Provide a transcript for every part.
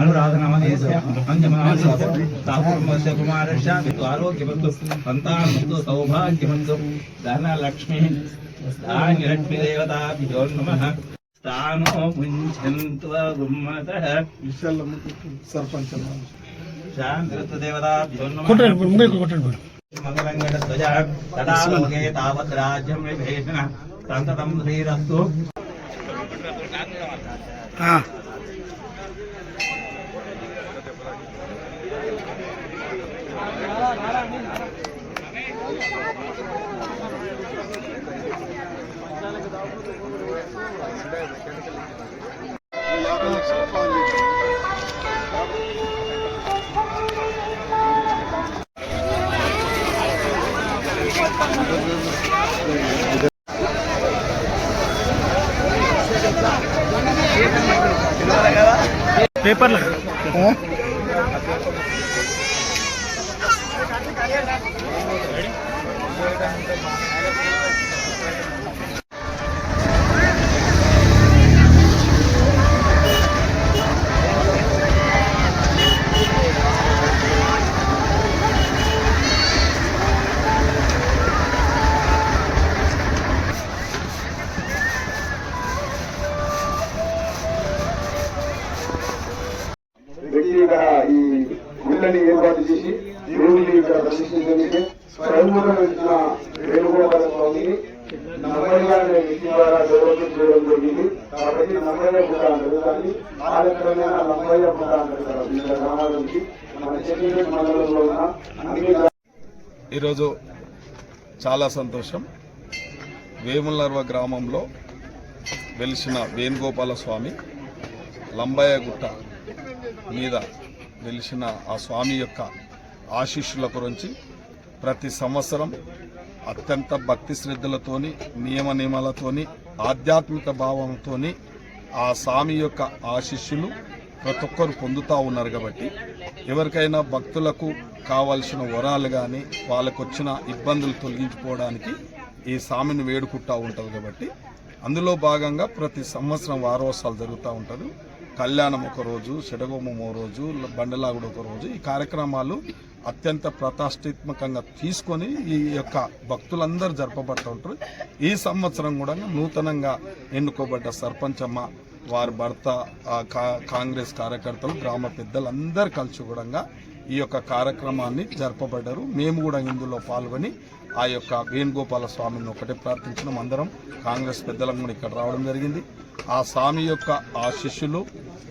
अनुराधनमदेशस्य कुमारश्चाभितु आरोग्यवन्तु सन्तानमस्तु सौभाग्यवन्तु धनलक्ष्मीः स्थान्यलक्ष्मीदेवताभ्यो नमः स्थानो मुञ्चन्त्वमतः सरपञ्च शान्तिरुत्वदेवताभ्यो नमः मङ्गलङ्गडध्वजा तदा लोके तावद्राज्यं विभेषणः सन्ततं श्रीरस्तु હા Thank you. పేపర్లు. వ్యక్తిగా గుళ్ళని ఏర్పాటు చేసి దేవుడిని ఇక్కడ దర్శించడానికి స్వయంగా వచ్చిన వేణుగోపాల స్వామిని నమ్మయ్య అనే వ్యక్తి ద్వారా డెవలప్మెంట్ చేయడం జరిగింది. కాబట్టి నమ్మయ్య పుట్ట అంటారు. కానీ కాలక్రమేణా నమ్మయ్య పుట్ట అంటారు వివిధ గ్రామాల మన చెన్నై మండలంలో ఉన్న అన్ని ఈరోజు చాలా సంతోషం. వేములర్వ గ్రామంలో వెలిసిన వేణుగోపాల స్వామి లంబయ్య గుట్ట మీద వెలిసిన ఆ స్వామి యొక్క ఆశీస్సుల గురించి ప్రతి సంవత్సరం అత్యంత భక్తి శ్రద్ధలతోని నియమ నియమాలతోని ఆధ్యాత్మిక భావంతోని ఆ స్వామి యొక్క ఆశీస్సులు ప్రతి ఒక్కరు పొందుతూ ఉన్నారు కాబట్టి ఎవరికైనా భక్తులకు కావలసిన వరాలు కానీ వాళ్ళకు వచ్చిన ఇబ్బందులు తొలగించుకోవడానికి ఈ స్వామిని వేడుకుంటూ ఉంటుంది కాబట్టి అందులో భాగంగా ప్రతి సంవత్సరం వారోత్సవాలు జరుగుతూ ఉంటుంది. కళ్యాణం ఒక రోజు షడగోమం ఒక రోజు బండలాగుడు ఒక రోజు ఈ కార్యక్రమాలు అత్యంత ప్రతిష్టాత్మకంగా తీసుకొని ఈ యొక్క భక్తులందరూ జరపబడుతూ ఉంటారు. ఈ సంవత్సరం కూడా నూతనంగా ఎన్నుకోబడ్డ సర్పంచమ్మ వారి భర్త కా- కాంగ్రెస్ కార్యకర్తలు గ్రామ పెద్దలందరూ కలిసి కూడా ఈ యొక్క కార్యక్రమాన్ని జరపబడ్డారు. మేము కూడా ఇందులో పాల్గొని ఆ యొక్క వేణుగోపాల స్వామిని ఒకటే ప్రార్థించడం అందరం కాంగ్రెస్ పెద్దలం కూడా ఇక్కడ రావడం జరిగింది. ఆ స్వామి యొక్క ఆశీస్సులు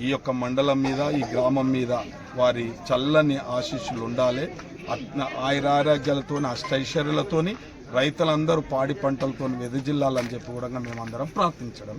ఈ యొక్క మండలం మీద ఈ గ్రామం మీద వారి చల్లని ఆశీస్సులు ఉండాలి. ఆయురారోగ్యాలతో ఆయురారోగ్యాలతోని అష్టైశ్వర్యాలతోని రైతులందరూ పాడి పంటలతో వెదజిల్లాలని చెప్పి కూడా మేమందరం ప్రార్థించడం